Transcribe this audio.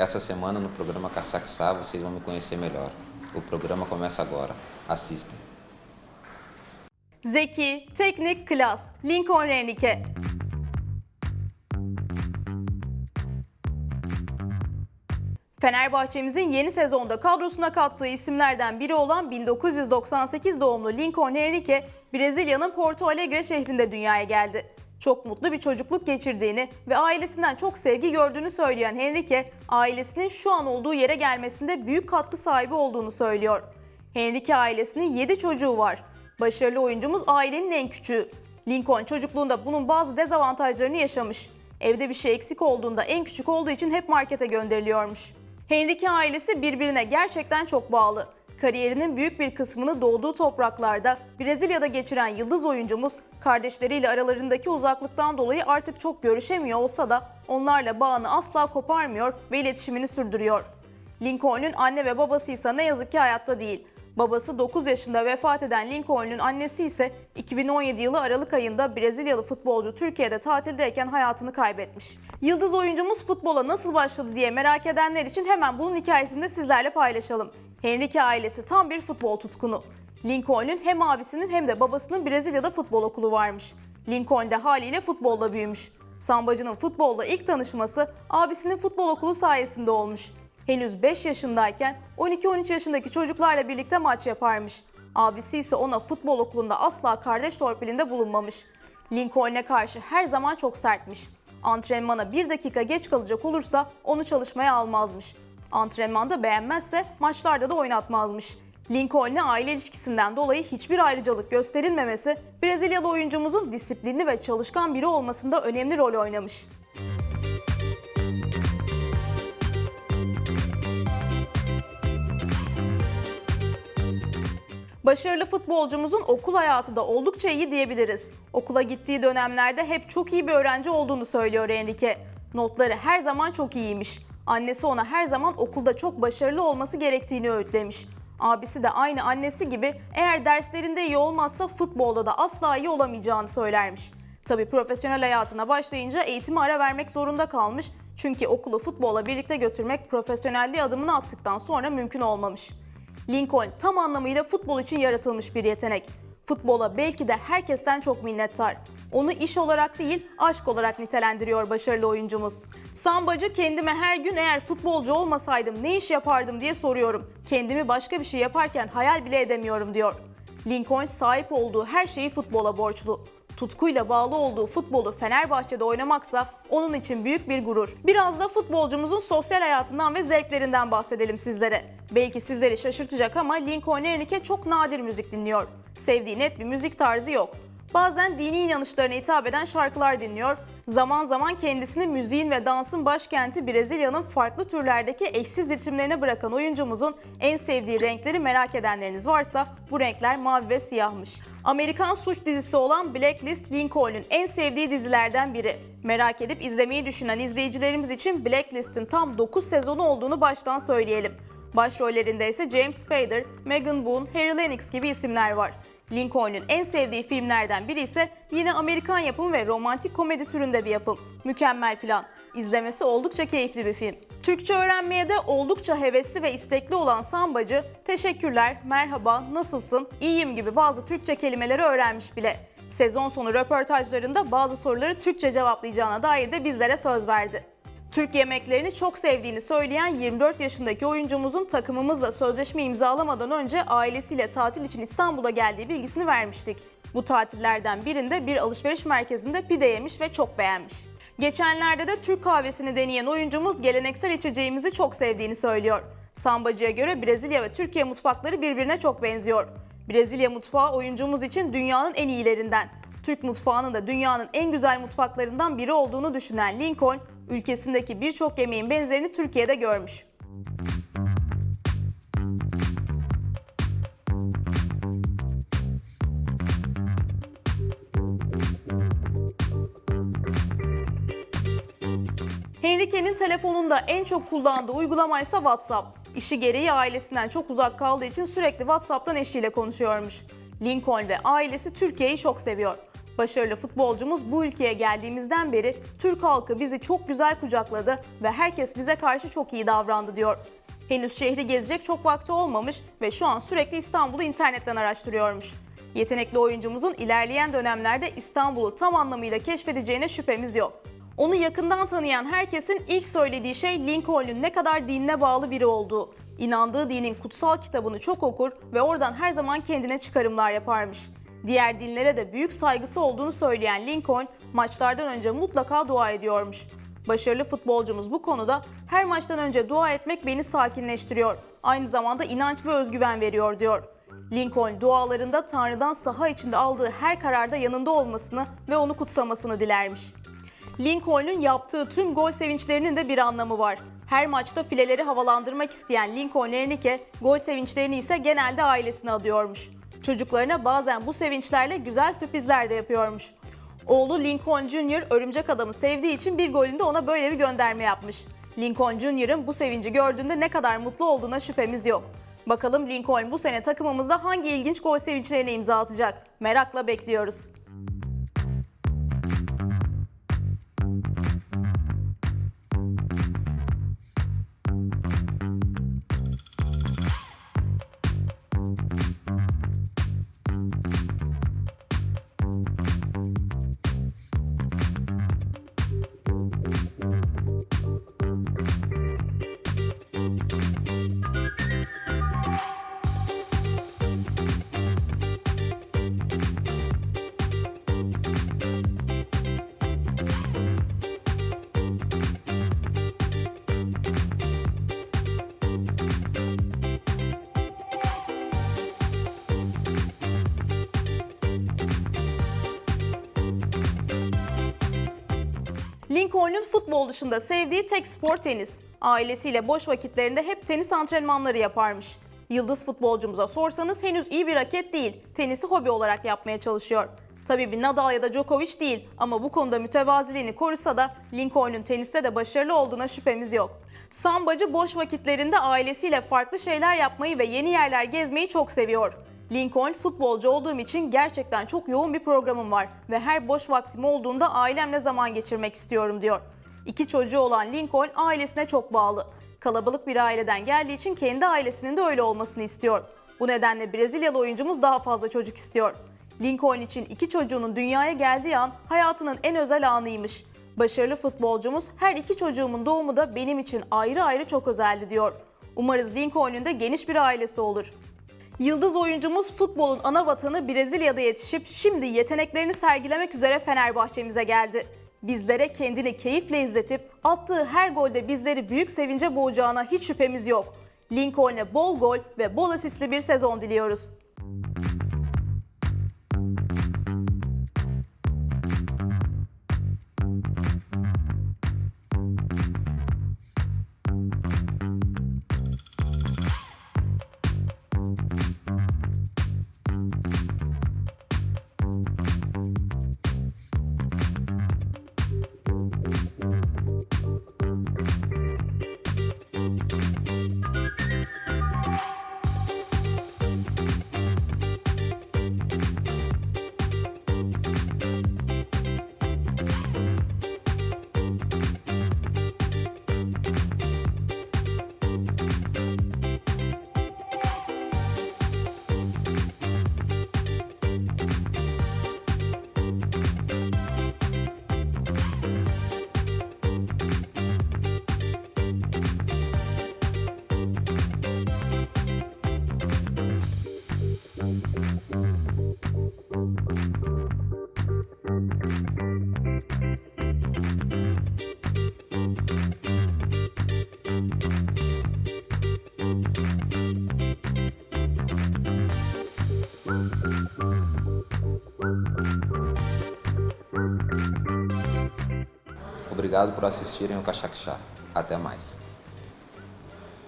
Essa semana no programa Caçaxá vocês vão me conhecer melhor. O programa começa agora. Assistam. Zeki, teknik, klas. Lincoln Renike. Fenerbahçe'mizin yeni sezonda kadrosuna kattığı isimlerden biri olan 1998 doğumlu Lincoln Henrique, Brezilya'nın Porto Alegre şehrinde dünyaya geldi. Çok mutlu bir çocukluk geçirdiğini ve ailesinden çok sevgi gördüğünü söyleyen Henrique, ailesinin şu an olduğu yere gelmesinde büyük katkı sahibi olduğunu söylüyor. Henrique ailesinin 7 çocuğu var. Başarılı oyuncumuz ailenin en küçüğü. Lincoln çocukluğunda bunun bazı dezavantajlarını yaşamış. Evde bir şey eksik olduğunda en küçük olduğu için hep markete gönderiliyormuş. Henrique ailesi birbirine gerçekten çok bağlı. Kariyerinin büyük bir kısmını doğduğu topraklarda Brezilya'da geçiren yıldız oyuncumuz kardeşleriyle aralarındaki uzaklıktan dolayı artık çok görüşemiyor olsa da onlarla bağını asla koparmıyor ve iletişimini sürdürüyor. Lincoln'un anne ve babası ise ne yazık ki hayatta değil. Babası 9 yaşında vefat eden Lincoln'un annesi ise 2017 yılı Aralık ayında Brezilyalı futbolcu Türkiye'de tatildeyken hayatını kaybetmiş. Yıldız oyuncumuz futbola nasıl başladı diye merak edenler için hemen bunun hikayesini de sizlerle paylaşalım. Henrique ailesi tam bir futbol tutkunu. Lincoln'un hem abisinin hem de babasının Brezilya'da futbol okulu varmış. Lincoln de haliyle futbolla büyümüş. Sambacının futbolla ilk tanışması abisinin futbol okulu sayesinde olmuş. Henüz 5 yaşındayken 12-13 yaşındaki çocuklarla birlikte maç yaparmış. Abisi ise ona futbol okulunda asla kardeş torpilinde bulunmamış. Lincoln'e karşı her zaman çok sertmiş. Antrenmana bir dakika geç kalacak olursa onu çalışmaya almazmış. Antrenmanda beğenmezse maçlarda da oynatmazmış. Lincoln'le aile ilişkisinden dolayı hiçbir ayrıcalık gösterilmemesi Brezilyalı oyuncumuzun disiplinli ve çalışkan biri olmasında önemli rol oynamış. Başarılı futbolcumuzun okul hayatı da oldukça iyi diyebiliriz. Okula gittiği dönemlerde hep çok iyi bir öğrenci olduğunu söylüyor Enrique. Notları her zaman çok iyiymiş. Annesi ona her zaman okulda çok başarılı olması gerektiğini öğütlemiş. Abisi de aynı annesi gibi eğer derslerinde iyi olmazsa futbolda da asla iyi olamayacağını söylermiş. Tabi profesyonel hayatına başlayınca eğitime ara vermek zorunda kalmış. Çünkü okulu futbola birlikte götürmek profesyonelliğe adımını attıktan sonra mümkün olmamış. Lincoln tam anlamıyla futbol için yaratılmış bir yetenek. Futbola belki de herkesten çok minnettar. Onu iş olarak değil, aşk olarak nitelendiriyor başarılı oyuncumuz. Sambacı kendime her gün eğer futbolcu olmasaydım ne iş yapardım diye soruyorum. Kendimi başka bir şey yaparken hayal bile edemiyorum diyor. Lincoln sahip olduğu her şeyi futbola borçlu. Tutkuyla bağlı olduğu futbolu Fenerbahçe'de oynamaksa onun için büyük bir gurur. Biraz da futbolcumuzun sosyal hayatından ve zevklerinden bahsedelim sizlere. Belki sizleri şaşırtacak ama Lincoln Enrique çok nadir müzik dinliyor. Sevdiği net bir müzik tarzı yok. Bazen dini inanışlarına hitap eden şarkılar dinliyor. Zaman zaman kendisini müziğin ve dansın başkenti Brezilya'nın farklı türlerdeki eşsiz ritimlerine bırakan oyuncumuzun en sevdiği renkleri merak edenleriniz varsa bu renkler mavi ve siyahmış. Amerikan suç dizisi olan Blacklist Lincoln'un en sevdiği dizilerden biri. Merak edip izlemeyi düşünen izleyicilerimiz için Blacklist'in tam 9 sezonu olduğunu baştan söyleyelim. Başrollerinde ise James Spader, Megan Boone, Harry Lennox gibi isimler var. Lincoln'un en sevdiği filmlerden biri ise yine Amerikan yapımı ve romantik komedi türünde bir yapım. Mükemmel Plan. İzlemesi oldukça keyifli bir film. Türkçe öğrenmeye de oldukça hevesli ve istekli olan Sambacı, teşekkürler, merhaba, nasılsın, iyiyim gibi bazı Türkçe kelimeleri öğrenmiş bile. Sezon sonu röportajlarında bazı soruları Türkçe cevaplayacağına dair de bizlere söz verdi. Türk yemeklerini çok sevdiğini söyleyen 24 yaşındaki oyuncumuzun takımımızla sözleşme imzalamadan önce ailesiyle tatil için İstanbul'a geldiği bilgisini vermiştik. Bu tatillerden birinde bir alışveriş merkezinde pide yemiş ve çok beğenmiş. Geçenlerde de Türk kahvesini deneyen oyuncumuz geleneksel içeceğimizi çok sevdiğini söylüyor. Sambacı'ya göre Brezilya ve Türkiye mutfakları birbirine çok benziyor. Brezilya mutfağı oyuncumuz için dünyanın en iyilerinden. Türk mutfağının da dünyanın en güzel mutfaklarından biri olduğunu düşünen Lincoln, ülkesindeki birçok yemeğin benzerini Türkiye'de görmüş. Henrique'nin telefonunda en çok kullandığı uygulama ise WhatsApp. İşi gereği ailesinden çok uzak kaldığı için sürekli WhatsApp'tan eşiyle konuşuyormuş. Lincoln ve ailesi Türkiye'yi çok seviyor. Başarılı futbolcumuz bu ülkeye geldiğimizden beri Türk halkı bizi çok güzel kucakladı ve herkes bize karşı çok iyi davrandı diyor. Henüz şehri gezecek çok vakti olmamış ve şu an sürekli İstanbul'u internetten araştırıyormuş. Yetenekli oyuncumuzun ilerleyen dönemlerde İstanbul'u tam anlamıyla keşfedeceğine şüphemiz yok. Onu yakından tanıyan herkesin ilk söylediği şey Lincoln'un ne kadar dinine bağlı biri olduğu. İnandığı dinin kutsal kitabını çok okur ve oradan her zaman kendine çıkarımlar yaparmış. Diğer dinlere de büyük saygısı olduğunu söyleyen Lincoln, maçlardan önce mutlaka dua ediyormuş. Başarılı futbolcumuz bu konuda her maçtan önce dua etmek beni sakinleştiriyor. Aynı zamanda inanç ve özgüven veriyor diyor. Lincoln dualarında Tanrı'dan saha içinde aldığı her kararda yanında olmasını ve onu kutsamasını dilermiş. Lincoln'un yaptığı tüm gol sevinçlerinin de bir anlamı var. Her maçta fileleri havalandırmak isteyen Lincoln Ernike, gol sevinçlerini ise genelde ailesine adıyormuş. Çocuklarına bazen bu sevinçlerle güzel sürprizler de yapıyormuş. Oğlu Lincoln Jr. örümcek adamı sevdiği için bir golünde ona böyle bir gönderme yapmış. Lincoln Jr.'ın bu sevinci gördüğünde ne kadar mutlu olduğuna şüphemiz yok. Bakalım Lincoln bu sene takımımızda hangi ilginç gol sevinçlerine imza atacak? Merakla bekliyoruz. Lincoln'un futbol dışında sevdiği tek spor tenis. Ailesiyle boş vakitlerinde hep tenis antrenmanları yaparmış. Yıldız futbolcumuza sorsanız henüz iyi bir raket değil, tenisi hobi olarak yapmaya çalışıyor. Tabii bir Nadal ya da Djokovic değil ama bu konuda mütevaziliğini korusa da Lincoln'un teniste de başarılı olduğuna şüphemiz yok. Sambacı boş vakitlerinde ailesiyle farklı şeyler yapmayı ve yeni yerler gezmeyi çok seviyor. Lincoln futbolcu olduğum için gerçekten çok yoğun bir programım var ve her boş vaktim olduğunda ailemle zaman geçirmek istiyorum diyor. İki çocuğu olan Lincoln ailesine çok bağlı. Kalabalık bir aileden geldiği için kendi ailesinin de öyle olmasını istiyor. Bu nedenle Brezilyalı oyuncumuz daha fazla çocuk istiyor. Lincoln için iki çocuğunun dünyaya geldiği an hayatının en özel anıymış. Başarılı futbolcumuz her iki çocuğumun doğumu da benim için ayrı ayrı çok özeldi diyor. Umarız Lincoln'un da geniş bir ailesi olur. Yıldız oyuncumuz futbolun ana vatanı Brezilya'da yetişip şimdi yeteneklerini sergilemek üzere Fenerbahçe'mize geldi. Bizlere kendini keyifle izletip attığı her golde bizleri büyük sevince boğacağına hiç şüphemiz yok. Lincoln'e bol gol ve bol asistli bir sezon diliyoruz. Obrigado por assistirem o Cachaquechá. Até mais.